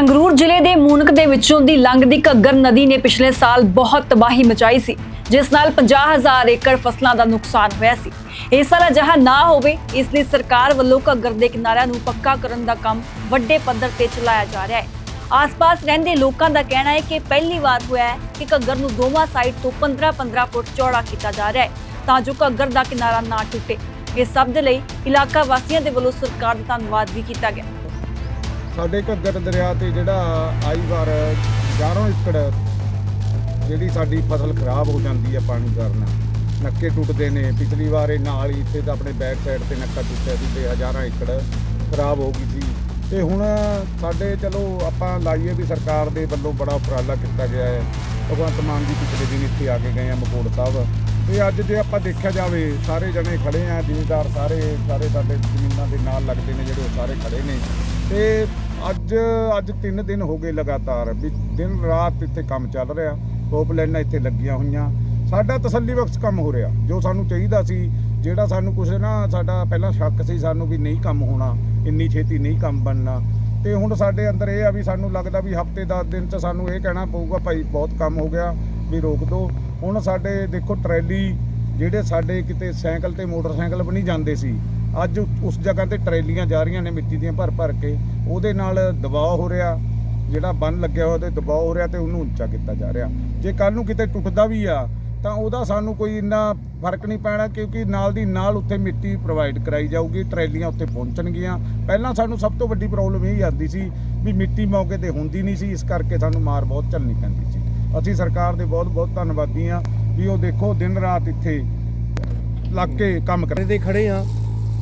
ਸੰਗਰੂਰ ਜ਼ਿਲ੍ਹੇ ਦੇ ਮੂਨਕ ਦੇ ਵਿੱਚੋਂ ਦੀ ਲੰਘਦੀ ਘੱਗਰ ਨਦੀ ਨੇ ਪਿਛਲੇ ਸਾਲ ਬਹੁਤ ਤਬਾਹੀ ਮਚਾਈ ਸੀ, ਜਿਸ ਨਾਲ 50000 ਏਕੜ ਫਸਲਾਂ ਦਾ ਨੁਕਸਾਨ ਹੋਇਆ ਸੀ। ਇਹ ਸਾਰਾ ਅਜਿਹਾ ਨਾ ਹੋਵੇ, ਇਸ ਲਈ ਸਰਕਾਰ ਵੱਲੋਂ ਘੱਗਰ ਦੇ ਕਿਨਾਰਿਆਂ ਨੂੰ ਪੱਕਾ ਕਰਨ ਦਾ ਕੰਮ ਵੱਡੇ ਪੱਧਰ ਤੇ ਚਲਾਇਆ ਜਾ ਰਿਹਾ ਹੈ। ਆਸ-ਪਾਸ ਰਹਿੰਦੇ ਲੋਕਾਂ ਦਾ ਕਹਿਣਾ ਹੈ ਕਿ ਪਹਿਲੀ ਵਾਰ ਹੋਇਆ ਹੈ ਕਿ ਘੱਗਰ ਨੂੰ ਦੋਵਾਂ ਸਾਈਡ ਤੋਂ 15-15 ਫੁੱਟ ਚੌੜਾ ਕੀਤਾ ਜਾ ਰਿਹਾ ਹੈ, ਤਾਂ ਜੋ ਘੱਗਰ ਦਾ ਕਿਨਾਰਾ ਨਾ ਟੁੱਟੇ। ਇਸ ਸਭ ਦੇ ਲਈ ਇਲਾਕਾ ਵਾਸੀਆਂ ਦੇ ਵੱਲੋਂ ਸਰਕਾਰ ਦਾ ਧੰਨਵਾਦ ਵੀ ਕੀਤਾ ਗਿਆ। ਸਾਡੇ ਘੱਗਰ ਦਰਿਆ ਤੇ ਜਿਹੜਾ ਆਈ ਵਾਰ ਹਜ਼ਾਰਾਂ ਏਕੜ ਜਿਹੜੀ ਸਾਡੀ ਫਸਲ ਖਰਾਬ ਹੋ ਜਾਂਦੀ ਹੈ ਪਾਣੀ ਕਾਰਨ। ਨੱਕੇ ਟੁੱਟਦੇ ਨੇ, ਪਿਛਲੀ ਵਾਰ ਇਹ ਨਾਲ ਹੀ ਇੱਥੇ ਤਾਂ ਆਪਣੇ ਬੈਕ ਸਾਈਡ ਤੇ ਨੱਕਾ ਟੁੱਟਿਆ ਸੀ ਤੇ ਹਜ਼ਾਰਾਂ ਏਕੜ ਖਰਾਬ ਹੋ ਗਈ ਸੀ। ਤੇ ਹੁਣ ਸਾਡੇ ਚਲੋ ਆਪਾਂ ਲਾਈਏ ਵੀ ਸਰਕਾਰ ਦੇ ਵੱਲੋਂ ਬੜਾ ਉਪਰਾਲਾ ਕੀਤਾ ਗਿਆ ਹੈ। ਭਗਵੰਤ ਮਾਨ ਜੀ ਪਿਛਲੇ ਦਿਨ ਇੱਥੇ ਆ ਕੇ ਗਏ ਆ ਮਕੋੜ ਸਾਹਿਬ। ਤੇ ਅੱਜ ਜੇ ਆਪਾਂ ਦੇਖਿਆ ਜਾਵੇ, ਸਾਰੇ ਜਣੇ ਖੜੇ ਆ, ਜ਼ਿਮੀਂਦਾਰ ਸਾਰੇ ਸਾਰੇ ਸਾਡੇ ਜ਼ਮੀਨਾਂ ਦੇ ਨਾਲ ਲੱਗਦੇ ਨੇ ਜਿਹੜੇ ਉਹ ਸਾਰੇ ਖੜੇ ਨੇ। ਤੇ ਅੱਜ ਅੱਜ 3 ਦਿਨ ਹੋ ਗਏ ਲਗਾਤਾਰ, ਵੀ ਦਿਨ ਰਾਤ ਇੱਥੇ ਕੰਮ ਚੱਲ ਰਿਹਾ ਪੋਪ ਇੱਥੇ ਲੱਗੀਆਂ ਹੋਈਆਂ। ਸਾਡਾ ਤਸੱਲੀ ਬਖਸ਼ ਕੰਮ ਹੋ ਰਿਹਾ, ਜੋ ਸਾਨੂੰ ਚਾਹੀਦਾ ਸੀ, ਜਿਹੜਾ ਸਾਨੂੰ ਕੁਝ ਨਾ, ਸਾਡਾ ਪਹਿਲਾਂ ਸ਼ੱਕ ਸੀ ਸਾਨੂੰ ਵੀ ਨਹੀਂ ਕੰਮ ਹੋਣਾ, ਇੰਨੀ ਛੇਤੀ ਨਹੀਂ ਕੰਮ ਬਣਨਾ। ਤੇ ਹੁਣ ਸਾਡੇ ਅੰਦਰ ਇਹ ਆ ਵੀ ਸਾਨੂੰ ਲੱਗਦਾ ਵੀ ਹਫ਼ਤੇ 10 ਦਿਨ ਚ ਸਾਨੂੰ ਇਹ ਕਹਿਣਾ ਪਊਗਾ, ਭਾਈ ਬਹੁਤ ਕੰਮ ਹੋ ਗਿਆ, ਵੀ ਰੋਕ ਦਿਓ ਹੁਣ ਸਾਡੇ ਦੇਖੋ ਟਰੈਲੀ ਜਿਹੜੇ ਸਾਡੇ ਕਿਤੇ ਸਾਈਕਲ ਤੇ ਮੋਟਰਸਾਈਕਲ ਵੀ ਨਹੀਂ ਜਾਂਦੇ ਸੀ, ਅੱਜ ਉਸ ਜਗ੍ਹਾ ਤੇ ਟਰੈਲੀਆਂ ਜਾ ਰਹੀਆਂ ਨੇ ਮਿੱਟੀ ਦੀਆਂ ਭਰ ਭਰ ਕੇ, ਉਹਦੇ ਨਾਲ ਦਬਾਅ ਹੋ ਰਿਹਾ, ਜਿਹੜਾ ਬੰਨ ਲੱਗਿਆ ਹੋਇਆ ਉਹਦੇ ਦਬਾਅ ਹੋ ਰਿਹਾ ਤੇ ਉਹਨੂੰ ਉੱਚਾ ਕੀਤਾ ਜਾ ਰਿਹਾ। ਜੇ ਕੱਲ ਨੂੰ ਕਿਤੇ ਟੁੱਟਦਾ ਵੀ ਆ, ਤਾਂ ਉਹਦਾ ਸਾਨੂੰ ਕੋਈ ਇੰਨਾ ਫ਼ਰਕ ਨਹੀਂ ਪੈਣਾ ਕਿਉਂਕਿ ਨਾਲ ਦੀ ਨਾਲ ਉੱਥੇ ਮਿੱਟੀ ਪ੍ਰੋਵਾਈਡ ਕਰਾਈ ਜਾਊਗੀ, ਟਰੈਲੀਆਂ ਉੱਥੇ ਪਹੁੰਚਣਗੀਆਂ। ਪਹਿਲਾਂ ਸਾਨੂੰ ਸਭ ਤੋਂ ਵੱਡੀ ਪ੍ਰੋਬਲਮ ਇਹ ਆਉਂਦੀ ਸੀ ਵੀ ਮਿੱਟੀ ਮੌਕੇ ਤੇ ਹੁੰਦੀ ਨਹੀਂ ਸੀ, ਇਸ ਕਰਕੇ ਸਾਨੂੰ ਮਾਰ ਬਹੁਤ ਝੱਲਣੀ ਪੈਂਦੀ ਸੀ। ਅਸੀਂ ਸਰਕਾਰ ਦੇ ਬਹੁਤ ਬਹੁਤ ਧੰਨਵਾਦੀ ਆ ਵੀ ਉਹ ਦੇਖੋ ਦਿਨ ਰਾਤ ਇੱਥੇ ਲੱਗ ਕੇ ਕੰਮ ਕਰ ਦੇ ਖੜੇ ਆ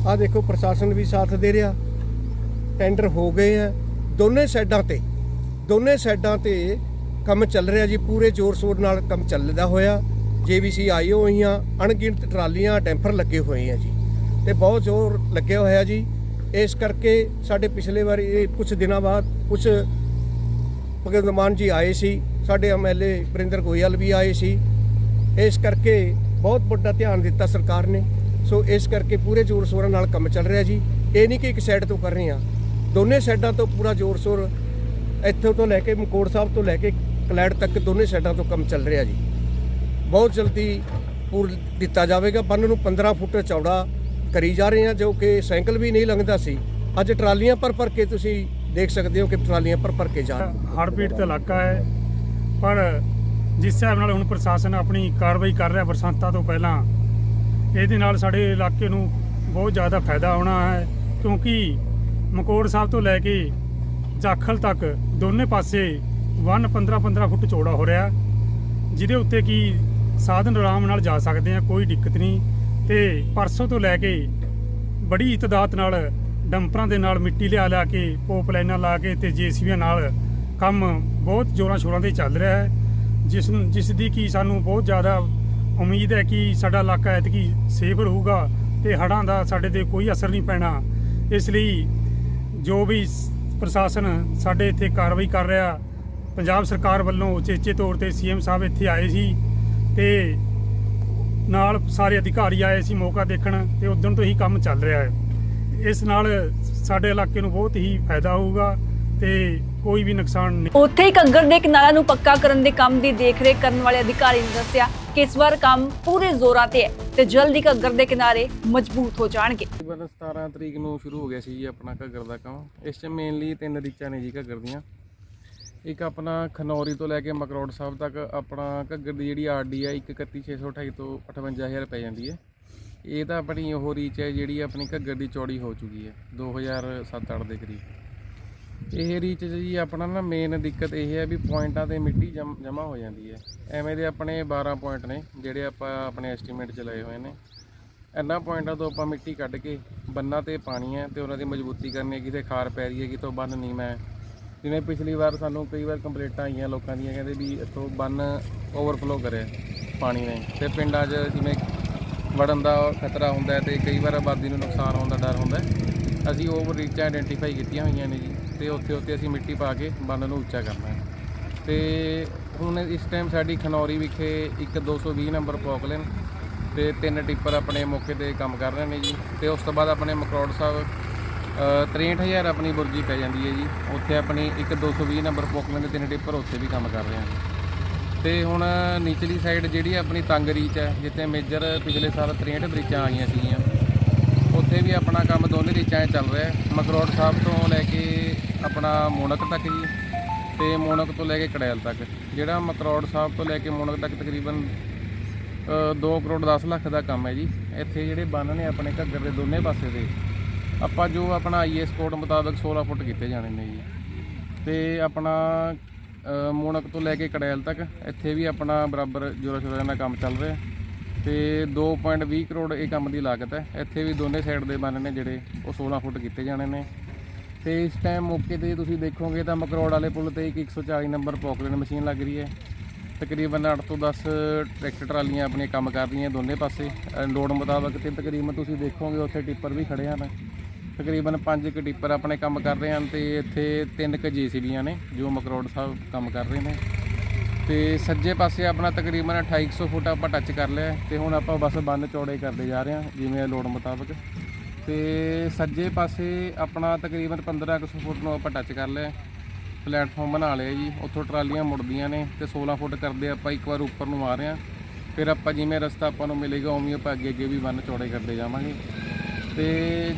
ਆ ਦੇਖੋ, ਪ੍ਰਸ਼ਾਸਨ ਵੀ ਸਾਥ ਦੇ ਰਿਹਾ। ਟੈਂਡਰ ਹੋ ਗਏ ਆ ਦੋਨੇ ਸਾਈਡਾਂ ਤੇ, ਦੋਨੇ ਸਾਈਡਾਂ ਤੇ ਕੰਮ ਚੱਲ ਰਿਹਾ ਜੀ। ਪੂਰੇ ਜ਼ੋਰ ਸ਼ੋਰ ਨਾਲ ਕੰਮ ਚੱਲਦਾ ਹੋਇਆ। ਜੀਬੀਸੀ ਆਈ ਹੋਈਆਂ ਅਣਗਿਣਤ ਟਰਾਲੀਆਂ ਟੈਂਪਰ ਲੱਗੇ ਹੋਏ ਆ ਜੀ। ਤੇ ਬਹੁਤ ਜ਼ੋਰ ਲੱਗਿਆ ਹੋਇਆ ਜੀ। ਇਸ ਕਰਕੇ ਸਾਡੇ ਪਿਛਲੇ ਵਾਰੀ, ਇਹ ਕੁਝ ਦਿਨਾਂ ਬਾਅਦ ਕੁਝ ਭਗਵੰਤ ਮਾਨ ਜੀ ਆਏ ਸੀ। ਸਾਡੇ ਐਮਐਲਏ ਵਰਿੰਦਰ ਗੋਇਲ ਵੀ ਆਏ ਸੀ। ਇਸ ਕਰਕੇ ਬਹੁਤ ਵੱਡਾ ਧਿਆਨ ਦਿੱਤਾ ਸਰਕਾਰ ਨੇ। ਸੋ ਇਸ ਕਰਕੇ ਪੂਰੇ ਜ਼ੋਰ ਸ਼ੋਰਾਂ ਨਾਲ ਕੰਮ ਚੱਲ ਰਿਹਾ ਜੀ। ਇਹ ਨਹੀਂ ਕਿ ਇੱਕ ਸਾਈਡ ਤੋਂ ਕਰ ਰਹੇ ਆ ਦੋਨੇ ਸਾਈਡਾਂ ਤੋਂ ਪੂਰਾ ਜ਼ੋਰ ਸ਼ੋਰ ਇੱਥੋਂ ਤੋਂ ਲੈ ਕੇ ਮਕੋੜ ਸਾਹਿਬ ਤੋਂ ਲੈ ਕੇ ਕਲੈੜ ਤੱਕ ਦੋਨੇ ਸਾਈਡਾਂ ਤੋਂ ਕੰਮ ਚੱਲ ਰਿਹਾ ਜੀ। ਬਹੁਤ ਜਲਦੀ ਪੂਰ ਦਿੱਤਾ ਜਾਵੇਗਾ। ਬੰਨ ਨੂੰ 15 ਫੁੱਟ ਚੌੜਾ ਕਰੀ ਜਾ ਰਹੇ ਆ ਜੋ ਕਿ ਸਾਈਕਲ ਵੀ ਨਹੀਂ ਲੰਘਦਾ ਸੀ। ਅੱਜ ਟਰਾਲੀਆਂ ਪਰ ਭਰ ਕੇ ਤੁਸੀਂ ਦੇਖ ਸਕਦੇ ਹੋ ਕਿ ਟਰਾਲੀਆਂ ਪਰ ਭਰ ਕੇ ਜਾ ਰਹੀਆਂ ਹੜ੍ਹ ਇਲਾਕਾ ਹੈ। ਪਰ ਜਿਸ ਹਿਸਾਬ ਨਾਲ ਹੁਣ ਪ੍ਰਸ਼ਾਸਨ ਆਪਣੀ ਕਾਰਵਾਈ ਕਰ ਰਿਹਾ ਬਰਸਾਤਾਂ ਤੋਂ ਪਹਿਲਾਂ, ਇਹਦੇ ਨਾਲ ਸਾਡੇ ਇਲਾਕੇ ਨੂੰ ਬਹੁਤ ਜ਼ਿਆਦਾ ਫਾਇਦਾ ਹੋਣਾ ਹੈ, ਕਿਉਂਕਿ ਮਕੋੜ ਸਾਹਿਬ ਤੋਂ ਲੈ ਕੇ ਜਾਖਲ ਤੱਕ ਦੋਨੇ ਪਾਸੇ ਵਨ 15 15 ਫੁੱਟ ਚੌੜਾ ਹੋ ਰਿਹਾ, ਜਿਹਦੇ ਉੱਤੇ ਕੀ ਸਾਧਨ ਆਰਾਮ ਨਾਲ ਜਾ ਸਕਦੇ ਆ, ਕੋਈ ਦਿੱਕਤ ਨਹੀਂ। ਤੇ ਪਰਸੋਂ ਤੋਂ ਲੈ ਕੇ ਬੜੀ ਇਤਦਾਤ ਨਾਲ ਡੰਪਰਾਂ ਦੇ ਨਾਲ ਮਿੱਟੀ ਲਿਆ ਲਿਆ ਕੇ, ਪੋਪ ਲਾਈਨਾਂ ਲਾ ਕੇ ਤੇ ਜੀਸੀਬੀਆਂ ਨਾਲ ਕੰਮ ਬਹੁਤ ਜ਼ੋਰਾਂ ਸ਼ੋਰਾਂ ਤੇ ਚੱਲ ਰਿਹਾ ਹੈ, ਜਿਸ ਜਿਸ ਦੀ ਕੀ ਸਾਨੂੰ ਬਹੁਤ ਜ਼ਿਆਦਾ ਉਮੀਦ ਹੈ ਕਿ ਸਾਡਾ ਇਲਾਕਾ ਐਤਕੀ ਸੇਫ ਰਹੂਗਾ ਤੇ ਹੜ੍ਹਾਂ ਦਾ ਸਾਡੇ ਤੇ ਕੋਈ ਅਸਰ ਨਹੀਂ ਪੈਣਾ। ਇਸ ਲਈ ਜੋ ਵੀ ਪ੍ਰਸ਼ਾਸਨ ਸਾਡੇ ਇੱਥੇ ਕਾਰਵਾਈ ਕਰ ਰਿਹਾ, ਪੰਜਾਬ ਸਰਕਾਰ ਵੱਲੋਂ ਉਚੇਚੇ ਤੌਰ ਤੇ ਸੀਐਮ ਸਾਹਿਬ ਇੱਥੇ ਆਏ ਸੀ ਤੇ ਨਾਲ ਸਾਰੇ ਅਧਿਕਾਰੀ ਆਏ ਸੀ ਮੌਕਾ ਦੇਖਣ ਤੇ ਉਦੋਂ ਤੋਂ ਹੀ ਕੰਮ ਚੱਲ ਰਿਹਾ ਹੈ। ਇਸ ਨਾਲ ਸਾਡੇ ਇਲਾਕੇ ਨੂੰ ਬਹੁਤ ਹੀ ਫਾਇਦਾ ਹੋਊਗਾ ਤੇ ਕੋਈ ਵੀ ਨੁਕਸਾਨ ਨਹੀਂ। ਉੱਥੇ ਹੀ ਘੱਗਰ ਦੇ ਕਿਨਾਰਾ ਨੂੰ ਪੱਕਾ ਕਰਨ ਦੇ ਕੰਮ ਦੀ ਦੇਖਰੇਖ ਕਰਨ ਵਾਲੇ ਅਧਿਕਾਰੀ ਨੇ ਦੱਸਿਆ ਕਿ ਇਸ ਵਾਰ ਕੰਮ ਪੂਰੇ ਜ਼ੋਰਾਂ ਤੇ ਹੈ ਤੇ ਜਲਦੀ ਘੱਗਰ ਦੇ ਕਿਨਾਰੇ ਮਜ਼ਬੂਤ ਹੋ ਜਾਣਗੇ। ਤਕਰੀਬਨ 17 ਤਰੀਕ ਨੂੰ ਸ਼ੁਰੂ ਹੋ ਗਿਆ ਸੀ ਜੀ ਆਪਣਾ ਘੱਗਰ ਦਾ ਕੰਮ। ਇਸ 'ਚ ਮੇਨਲੀ ਤਿੰਨ ਰੀਚਾਂ ਨੇ ਜੀ ਘੱਗਰ ਦੀਆਂ। ਇੱਕ ਆਪਣਾ ਖਨੌਰੀ ਤੋਂ ਲੈ ਕੇ ਮਕਰੋੜ ਸਾਹਿਬ ਤੱਕ ਆਪਣਾ ਘੱਗਰ ਦੀ ਜਿਹੜੀ ਆਰਡੀ ਆ 131628 ਤੋਂ 58000 ਪੈ ਜਾਂਦੀ ਹੈ। ਇਹ ਤਾਂ ਆਪਣੀ ਉਹ ਰੀਚ ਹੈ ਜਿਹੜੀ ਆਪਣੀ ਘੱਗਰ ਦੀ ਚੌੜੀ ਹੋ ਚੁੱਕੀ ਹੈ 2007-8 ਦੇ ਕਰੀਬ। ਇਹ ਰੀਚ 'ਚ ਜੀ, ਆਪਣਾ ਨਾ ਮੇਨ ਦਿੱਕਤ ਇਹ ਹੈ ਵੀ ਪੁਆਇੰਟਾਂ ਤੇ ਮਿੱਟੀ ਜਮ੍ਹਾਂ ਹੋ ਜਾਂਦੀ ਹੈ। ਐਵੇਂ ਦੇ ਆਪਣੇ 12 ਪੁਆਇੰਟ ਨੇ, ਜਿਹੜੇ ਆਪਾਂ ਆਪਣੇ ਐਸਟੀਮੇਟ 'ਚ ਲਏ ਹੋਏ ਨੇ। ਇਹਨਾਂ ਪੁਆਇੰਟਾਂ ਤੋਂ ਆਪਾਂ ਮਿੱਟੀ ਕੱਢ ਕੇ ਬੰਨਾਂ ਤੇ ਪਾਣੀ ਹੈ ਤੇ ਉਹਨਾਂ ਦੀ ਮਜ਼ਬੂਤੀ ਕਰਨੀ ਹੈ ਕਿਤੇ ਖਾਰ ਪੈ ਰਹੀ ਹੈ, ਕਿਤੋਂ ਬੰਨ ਨਹੀਂ ਮੈਂ। ਜਿਵੇਂ ਪਿਛਲੀ ਵਾਰ ਸਾਨੂੰ ਕਈ ਵਾਰ ਕੰਪਲੇਂਟਾਂ ਆਈਆਂ ਲੋਕਾਂ ਦੀਆਂ, ਕਹਿੰਦੇ ਵੀ ਇੱਥੋਂ ਬੰਨ ਓਵਰਫਲੋ ਕਰਿਆ ਪਾਣੀ ਨੇ। ਤੇ ਪਿੰਡਾਂ 'ਚ ਜਿਵੇਂ ਵੜਨ ਦਾ ਖਤਰਾ ਹੁੰਦਾ ਹੈ ਤੇ ਕਈ ਵਾਰ ਆਬਾਦੀ ਨੂੰ ਨੁਕਸਾਨ ਹੋਣ ਦਾ ਡਰ ਹੁੰਦਾ ਅਸੀਂ ਓਵਰ ਰੀਚਾਂ ਆਇਡੈਂਟੀਫਾਈ ਕੀਤੀਆਂ ਹੋਈਆਂ ਨੇ ਜੀ। ਤੇ ਉੱਥੇ ਉੱਥੇ ਅਸੀਂ ਮਿੱਟੀ ਪਾ ਕੇ ਬੰਨ ਨੂੰ ਉੱਚਾ ਕਰਨਾ ਹੈ। ਤੇ ਹੁਣ ਇਸ ਟਾਈਮ ਸਾਡੀ ਖਨੌਰੀ ਵਿਖੇ ਇੱਕ 220 ਨੰਬਰ ਪੋਕਲਨ ਤੇ ਤਿੰਨ ਟਿੱਪਰ ਆਪਣੇ ਮੌਕੇ ਤੇ ਕੰਮ ਕਰ ਰਹੇ ਨੇ ਜੀ। ਤੇ ਉਸ ਤੋਂ ਬਾਅਦ ਆਪਣੇ ਮਕਰੋੜ ਸਾਹਿਬ ਅ, 63000 ਆਪਣੀ ਬੁਰਜੀ ਪੈ ਜਾਂਦੀ ਹੈ ਜੀ। ਉੱਥੇ ਆਪਣੀ ਇੱਕ 220 ਨੰਬਰ ਪੋਕਲੈਂਡ ਦੇ ਤਿੰਨ ਟਿੱਪਰ ਉੱਥੇ ਵੀ ਕੰਮ ਕਰ ਰਹੇ ਹਾਂ ਜੀ ਤੇ ਹੁਣ ਨੀਚਲੀ ਸਾਈਡ ਜਿਹੜੀ ਆਪਣੀ ਤੰਗ ਰੀਚ ਹੈ ਜਿੱਥੇ ਮੇਜਰ ਪਿਛਲੇ ਸਾਲ 63 ਬ੍ਰਿਜਾਂ ਆਈਆਂ ਸੀਗੀਆਂ ਉੱਥੇ ਵੀ ਆਪਣਾ ਕੰਮ ਦੋਨੇ ਰੀਚਾਂ 'ਚ ਚੱਲ ਰਿਹਾ ਹੈ। ਮਕਰੋੜ ਸਾਹਿਬ ਤੋਂ ਲੈ ਕੇ ਆਪਣਾ ਮੋਨਕ ਤੱਕ ਜੀ ਤੇ ਮੋਨਕ ਤੋਂ ਲੈ ਕੇ ਕੜੈਲ ਤੱਕ। ਜਿਹੜਾ ਮਕਰੋੜ ਸਾਹਿਬ ਤੋਂ ਲੈ ਕੇ ਮੋਨਕ ਤੱਕ ਤਕਰੀਬਨ 2 ਕਰੋੜ 10 ਲੱਖ ਦਾ ਕੰਮ ਹੈ ਜੀ। ਇੱਥੇ ਜਿਹੜੇ ਬੰਨ ਨੇ ਆਪਣੇ ਘੱਗਰ ਦੇ ਦੋਨੇ ਪਾਸੇ ਦੇ ਆਪਾਂ ਜੋ ਆਪਣਾ ਆਈਐਸ ਕੋਡ ਮੁਤਾਬਕ 16 ਫੁੱਟ ਕੀਤੇ ਜਾਣੇ ਨੇ ਜੀ। ਤੇ ਆਪਣਾ ਅ, ਮੋਨਕ ਤੋਂ ਲੈ ਕੇ ਕੜੈਲ ਤੱਕ ਇੱਥੇ ਵੀ ਆਪਣਾ ਬਰਾਬਰ ਜੋਰਾ ਸ਼ੋਰਾ ਨਾਲ ਕੰਮ ਚੱਲ ਰਿਹਾ ਤੇ 2.20 ਕਰੋੜ ਇਹ ਕੰਮ ਦੀ ਲਾਗਤ ਹੈ। ਇੱਥੇ ਵੀ ਦੋਨੇ ਸਾਈਡ ਦੇ ਬੰਨ ਨੇ ਜਿਹੜੇ ਉਹ 16 ਫੁੱਟ ਕੀਤੇ ਜਾਣੇ ਨੇ। ਤੇ ਇਸ ਟਾਈਮ ਮੌਕੇ ਤੇ ਤੁਸੀਂ ਦੇਖੋਗੇ ਤਾਂ ਮਕਰੋੜ ਵਾਲੇ ਪੁਲ ਤੇ ਇੱਕ 140 ਨੰਬਰ ਪੌਕਲੈਂਡ ਮਸ਼ੀਨ ਲੱਗ ਰਹੀ ਹੈ। ਤਕਰੀਬਨ 8 ਤੋਂ 10 ਟਰੈਕਟਰ ਟਰਾਲੀਆਂ ਆਪਣੇ ਕੰਮ ਕਰ ਰਹੀਆਂ ਦੋਨੇ ਪਾਸੇ। ਅ, ਲੋਡ ਮੁਤਾਬਕ ਤੇ ਤਕਰੀਬਨ ਤੁਸੀਂ ਦੇਖੋਗੇ ਉੱਥੇ ਟਿੱਪਰ ਵੀ ਖੜੇ ਹਨ। ਤਕਰੀਬਨ 5 ਕੁ ਟਿੱਪਰ ਆਪਣੇ ਕੰਮ ਕਰ ਰਹੇ ਹਨ ਤੇ ਇੱਥੇ 3 ਕੁ ਜੀਸੀਬੀਆਂ ਨੇ ਜੋ ਮਕਰੋੜ ਸਾਹਿਬ ਕੰਮ ਕਰ ਰਹੇ ਨੇ। ਤੇ ਸੱਜੇ ਪਾਸੇ ਆਪਣਾ ਤਕਰੀਬਨ 2800 ਫੁੱਟ ਆਪਾਂ ਟੱਚ ਕਰ ਲਿਆ ਹੈ ਤੇ ਹੁਣ ਆਪਾਂ ਬਸ ਬੰਨ ਚੌੜੇ ਕਰਦੇ ਜਾ ਰਹੇ ਹਾਂ, ਜਿਵੇਂ ਲੋੜ ਮੁਤਾਬਕ। ਤੇ ਸੱਜੇ ਪਾਸੇ ਆਪਣਾ ਤਕਰੀਬਨ 1500 ਫੁੱਟ ਨੂੰ ਆਪਾਂ ਟੱਚ ਕਰ ਲਿਆ ਹੈ। ਪਲੇਟਫਾਰਮ ਬਣਾ ਲਿਆ ਜੀ, ਉੱਥੋਂ ਟਰਾਲੀਆਂ ਮੁੜਦੀਆਂ ਨੇ ਤੇ 16 ਫੁੱਟ ਕਰਦੇ ਆਪਾਂ ਇੱਕ ਵਾਰ ਉੱਪਰ ਨੂੰ ਆ ਰਹੇ ਹਾਂ। ਫਿਰ ਆਪਾਂ ਜਿਵੇਂ ਰਸਤਾ ਆਪਾਂ ਨੂੰ ਮਿਲੇਗਾ, ਉਵੇਂ ਆਪਾਂ ਅੱਗੇ ਅੱਗੇ ਵੀ ਬੰਨ ਚੌੜੇ ਕਰਦੇ ਜਾਵਾਂਗੇ। ਤੇ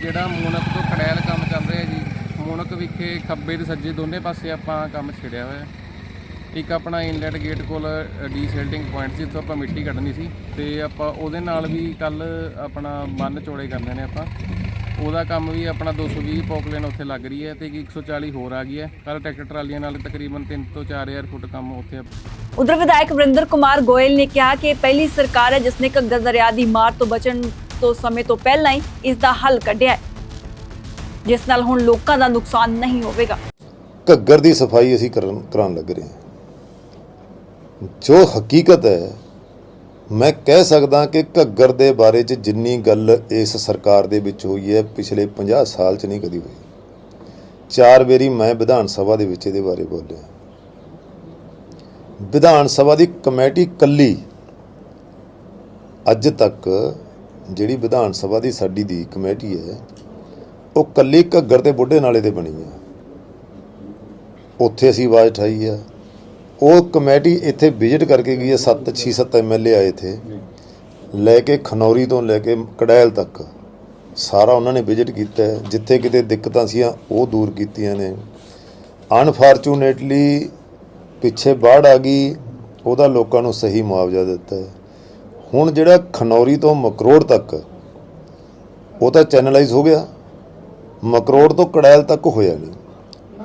ਜਿਹੜਾ ਮੋਨਕ ਤੋਂ ਕੜੈਲ ਕੰਮ ਚੱਲ ਰਿਹਾ ਜੀ, ਮੋਨਕ ਵਿਖੇ ਖੱਬੇ ਤੇ ਸੱਜੇ ਦੋਨੇ ਪਾਸੇ ਆਪਾਂ ਕੰਮ ਛਿੜਿਆ ਹੋਇਆ ਇੱਕ ਆਪਣਾ ਇਨਲੈਟ ਗੇਟ ਕੋਲ ਡੀਸੈਲਟਿੰਗ ਪੁਆਇੰਟ ਸੀ ਜਿੱਥੋਂ ਆਪਾਂ ਮਿੱਟੀ ਕੱਢਣੀ ਸੀ ਤੇ ਆਪਾਂ ਉਹਦੇ ਨਾਲ ਵੀ ਕੱਲ ਆਪਣਾ ਬੰਨ ਚੌੜੇ ਕਰਨੇ ਨੇ ਆਪਾਂ। ਉਹਦਾ ਕੰਮ ਵੀ ਆਪਣਾ 220 ਪੌਕਲੇਨ ਉੱਥੇ ਲੱਗ ਰਹੀ ਹੈ ਤੇ ਇੱਕ 140 ਹੋਰ ਆ ਗਈ ਹੈ। ਕੱਲ ਟਰੈਕਟਰ ਟਰਾਲੀਆਂ ਨਾਲ ਤਕਰੀਬਨ 3 ਤੋਂ 4000 ਫੁੱਟ ਕੰਮ ਉੱਥੇ ਉਧਰ ਵਿਧਾਇਕ ਵਰਿੰਦਰ ਕੁਮਾਰ ਗੋਇਲ ਨੇ ਕਿਹਾ ਕਿ ਪਹਿਲੀ ਸਰਕਾਰ ਹੈ ਜਿਸ ਨੇ ਘੱਗਰ ਦਰਿਆ ਦੀ ਮਾਰ ਤੋਂ ਬਚਣ ਤੋਂ ਸਮੇਂ ਤੋਂ ਪਹਿਲਾਂ ਹੀ ਇਸ ਦਾ ਹੱਲ ਕੱਢਿਆ ਹੈ ਜਿਸ ਨਾਲ ਹੁਣ ਲੋਕਾਂ ਦਾ ਨੁਕਸਾਨ ਨਹੀਂ ਹੋਵੇਗਾ। ਘੱਗਰ ਦੀ ਸਫ਼ਾਈ ਅਸੀਂ ਕਰਨ ਕਰਾਉਣ ਲੱਗ ਰਹੇ ਹਾਂ। ਜੋ ਹਕੀਕਤ ਹੈ, ਮੈਂ ਕਹਿ ਸਕਦਾ ਕਿ ਘੱਗਰ ਦੇ ਬਾਰੇ ਚ ਜਿੰਨੀ ਗੱਲ ਇਸ ਸਰਕਾਰ ਦੇ ਵਿੱਚ ਹੋਈ ਹੈ, ਪਿਛਲੇ 50 ਸਾਲ ਚ ਨਹੀਂ ਕਦੀ ਹੋਈ। ਚਾਰ ਵਾਰੀ ਮੈਂ ਵਿਧਾਨ ਸਭਾ ਦੇ ਵਿੱਚ ਇਹਦੇ ਬਾਰੇ ਬੋਲਿਆ। ਵਿਧਾਨ ਸਭਾ ਦੀ ਕਮੇਟੀ ਕੱਲੀ ਅੱਜ ਤੱਕ ਜਿਹੜੀ ਵਿਧਾਨ ਸਭਾ ਦੀ ਸਾਡੀ ਦੀ ਕਮੇਟੀ ਹੈ, ਉਹ ਕੱਲੀ ਘੱਗਰ ਤੇ ਬੁੱਢੇ ਨਾਲੇ ਤੇ ਬਣੀ ਹੈ ਉੱਥੇ ਅਸੀਂ ਆਵਾਜ਼ ਉਠਾਈ ਆ। ਉਹ ਕਮੇਟੀ ਇੱਥੇ ਵਿਜ਼ਿਟ ਕਰਕੇ ਗਈ ਹੈ 7 6 7 ਐਮਐਲਏ ਆਏ ਥੇ ਲੈ ਕੇ ਖਨੌਰੀ ਤੋਂ ਲੈ ਕੇ ਕੜੈਲ ਤੱਕ ਸਾਰਾ ਉਹਨਾਂ ਨੇ ਵਿਜ਼ਿਟ ਕੀਤਾ ਹੈ। ਜਿੱਥੇ ਕਿਤੇ ਦਿੱਕਤਾਂ ਸੀਆਂ ਉਹ ਦੂਰ ਕੀਤੀਆਂ ਨੇ। ਅਨਫੋਰਚੂਨੇਟਲੀ ਪਿੱਛੇ ਬਾੜ ਆ ਗਈ ਉਹਦਾ ਲੋਕਾਂ ਨੂੰ ਸਹੀ ਮੁਆਵਜ਼ਾ ਦਿੱਤਾ ਹੈ। ਹੁਣ ਜਿਹੜਾ ਖਨੌਰੀ ਤੋਂ ਮਕਰੋੜ ਤੱਕ ਉਹ ਤਾਂ ਚੈਨਲਾਈਜ਼ ਹੋ ਗਿਆ। ਮਕਰੋੜ ਤੋਂ ਕੜੈਲ ਤੱਕ ਹੋਇਆ ਨਹੀਂ।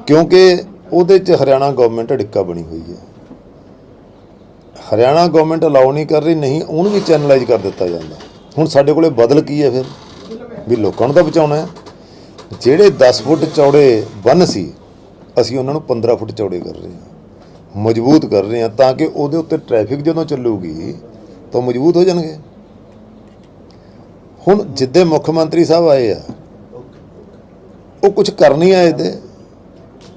ਕਿਉਂਕਿ ਉਹਦੇ 'ਚ ਹਰਿਆਣਾ ਗਵਰਨਮੈਂਟ ਅੜਿੱਕਾ ਬਣੀ ਹੋਈ ਹੈ। ਹਰਿਆਣਾ ਗਵਰਨਮੈਂਟ ਅਲਾਉ ਨਹੀਂ ਕਰ ਰਹੀ, ਨਹੀਂ, ਉਹਨੂੰ ਵੀ ਚੈਨਲਾਈਜ਼ ਕਰ ਦਿੱਤਾ ਜਾਂਦਾ। ਹੁਣ ਸਾਡੇ ਕੋਲੇ ਬਦਲ ਕੀ ਹੈ ਫਿਰ? ਵੀ ਲੋਕਾਂ ਨੂੰ ਤਾਂ ਬਚਾਉਣਾ ਹੈ। ਜਿਹੜੇ 10 ਫੁੱਟ ਚੌੜੇ ਬੰਨ ਸੀ, ਅਸੀਂ ਉਹਨਾਂ ਨੂੰ 15 ਫੁੱਟ ਚੌੜੇ ਕਰ ਰਹੇ ਹਾਂ। ਮਜ਼ਬੂਤ ਕਰ ਰਹੇ ਹਾਂ ਤਾਂ ਕਿ ਉਹਦੇ ਉੱਤੇ ਟ੍ਰੈਫਿਕ ਜਦੋਂ ਚੱਲੂਗੀ, ਤਾਂ ਉਹ ਮਜ਼ਬੂਤ ਹੋ ਜਾਣਗੇ। ਹੁਣ ਜਿੱਦੇ ਮੁੱਖ ਮੰਤਰੀ ਸਾਹਿਬ ਆਏ ਆ, ਉਹ ਕੁਝ ਕਰ ਨਹੀਂ ਆਏ ਤੇ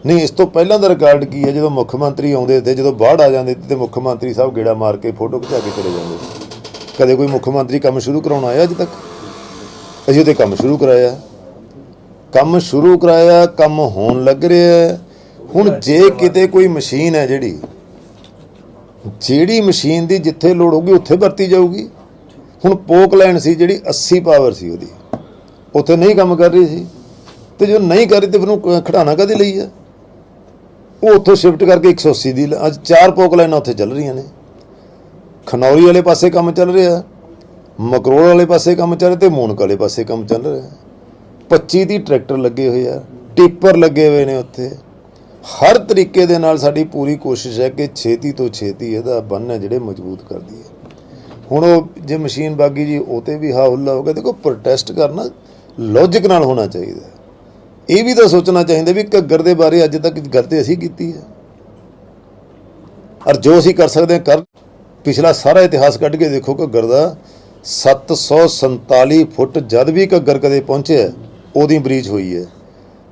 ਨਹੀਂ, ਇਸ ਤੋਂ ਪਹਿਲਾਂ ਦਾ ਰਿਕਾਰਡ ਕੀ ਹੈ? ਜਦੋਂ ਮੁੱਖ ਮੰਤਰੀ ਆਉਂਦੇ ਤੇ ਜਦੋਂ ਬਾੜ ਆ ਜਾਂਦੇ ਤੇ ਮੁੱਖ ਮੰਤਰੀ ਸਾਹਿਬ ਗੇੜਾ ਮਾਰ ਕੇ ਫੋਟੋ ਖਿਚਾ ਕੇ ਚਲੇ ਜਾਂਦੇ। ਕਦੇ ਕੋਈ ਮੁੱਖ ਮੰਤਰੀ ਕੰਮ ਸ਼ੁਰੂ ਕਰਾਉਣ ਆਇਆ ਅੱਜ ਤੱਕ? ਅਸੀਂ ਉਹਦੇ ਕੰਮ ਸ਼ੁਰੂ ਕਰਾਇਆ। ਕੰਮ ਸ਼ੁਰੂ ਕਰਾਇਆ, ਕੰਮ ਹੋਣ ਲੱਗ ਰਿਹਾ ਹੁਣ ਜੇ ਕਿਤੇ ਕੋਈ ਮਸ਼ੀਨ ਹੈ ਜਿਹੜੀ ਜਿਹੜੀ ਮਸ਼ੀਨ ਦੀ ਜਿੱਥੇ ਲੋੜ ਹੋਊਗੀ, ਉੱਥੇ ਵਰਤੀ ਜਾਊਗੀ। ਹੁਣ ਪੋਕ ਸੀ ਜਿਹੜੀ 80 ਪਾਵਰ ਸੀ ਉਹਦੀ। ਉੱਥੇ ਨਹੀਂ ਕੰਮ ਕਰ ਰਹੀ ਸੀ। ਤੇ ਜੋ ਨਹੀਂ ਕਰ ਰਹੀ ਤੇ ਫਿਰ ਉਹਨੂੰ ਖੜਾਣਾ ਕਦੇ ਲਈ ਆ ਉਹ ਉੱਥੋਂ ਸ਼ਿਫਟ ਕਰਕੇ 180 ਦੀ ਲ- ਅੱਜ ਚਾਰ ਪੋਕ ਲਾਈਨਾਂ ਉੱਥੇ ਚੱਲ ਰਹੀਆਂ ਨੇ। ਖਨੌਰੀ ਵਾਲੇ ਪਾਸੇ ਕੰਮ ਚੱਲ ਰਿਹਾ, ਮਕਰੋਲ ਵਾਲੇ ਪਾਸੇ ਕੰਮ ਚੱਲ ਰਿਹਾ ਤੇ ਮੂਨਕ ਵਾਲੇ ਪਾਸੇ ਕੰਮ ਚੱਲ ਰਿਹਾ। 25 ਦੀ ਟਰੈਕਟਰ ਲੱਗੇ ਹੋਏ ਆ, ਟਿੱਪਰ ਲੱਗੇ ਹੋਏ ਨੇ ਉੱਥੇ। ਹਰ ਤਰੀਕੇ ਦੇ ਨਾਲ ਸਾਡੀ ਪੂਰੀ ਕੋਸ਼ਿਸ਼ ਹੈ ਕਿ ਛੇਤੀ ਤੋਂ ਛੇਤੀ ਇਹਦਾ ਬੰਨ ਹੈ ਜਿਹੜੇ ਮਜ਼ਬੂਤ ਕਰ ਦਈਏ। ਹੁਣ ਉਹ ਜੇ ਮਸ਼ੀਨ ਬਾਗੀ ਜੀ, ਉਹ ਤੇ ਵੀ ਹਾ ਹੁੱਲਾ ਹੋ ਗਿਆ, ਦੇਖੋ ਪ੍ਰੋਟੈਸਟ ਕਰਨਾ ਲੌਜੀਕ ਨਾਲ ਹੋਣਾ ਚਾਹੀਦਾ। ਇਹ ਵੀ ਤਾਂ ਸੋਚਣਾ ਚਾਹੀਦਾ ਵੀ ਘੱਗਰ ਦੇ ਬਾਰੇ ਅੱਜ ਤੱਕ ਗੱਲ ਅਸੀਂ ਕੀਤੀ ਹੈ। ਔਰ ਜੋ ਅਸੀਂ ਕਰ ਸਕਦੇ ਹਾਂ, ਕਰ। ਪਿਛਲਾ ਸਾਰਾ ਇਤਿਹਾਸ ਕੱਢ ਕੇ ਦੇਖੋ ਘੱਗਰ ਦਾ 747 ਫੁੱਟ ਜਦ ਵੀ ਘੱਗਰ ਕਦੇ ਪਹੁੰਚਿਆ, ਉਹਦੀ ਬਰੀਚ ਹੋਈ ਹੈ।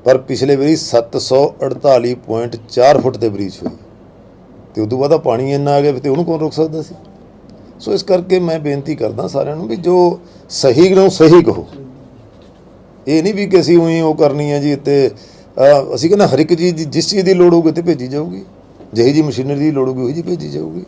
ਪਰ ਪਿਛਲੇ ਵਾਰੀ 748.4 ਫੁੱਟ ਤੇ ਬਰੀਚ ਹੋਈ। ਤੇ ਉਦੋਂ ਬਾਅਦ ਪਾਣੀ ਇੰਨਾ ਆ ਗਿਆ ਤੇ ਉਹਨੂੰ ਕੌਣ ਰੋਕ ਸਕਦਾ ਸੀ? ਸੋ ਇਸ ਕਰਕੇ ਮੈਂ ਬੇਨਤੀ ਕਰਦਾ ਸਾਰਿਆਂ ਨੂੰ ਵੀ ਜੋ ਸਹੀ ਨੂੰ ਸਹੀ ਕਹੋ। ਇਹ ਨਹੀਂ ਵੀ ਕਿ ਅਸੀਂ ਉਹੀ ਉਹ ਕਰਨੀ ਹੈ ਜੀ ਇੱਥੇ ਅਸੀਂ ਕਹਿੰਦਾ ਹਰ ਇੱਕ ਚੀਜ਼ ਦੀ ਜਿਸ ਚੀਜ਼ ਦੀ ਲੋੜ ਹੋਊਗੀ ਤੇ ਭੇਜੀ ਜਾਊਗੀ। ਜਿਹੀ ਜੀ ਮਸ਼ੀਨਰੀ ਦੀ ਲੋੜ ਹੋਊਗੀ, ਉਹੀ ਜੀ ਭੇਜੀ ਜਾਊਗੀ।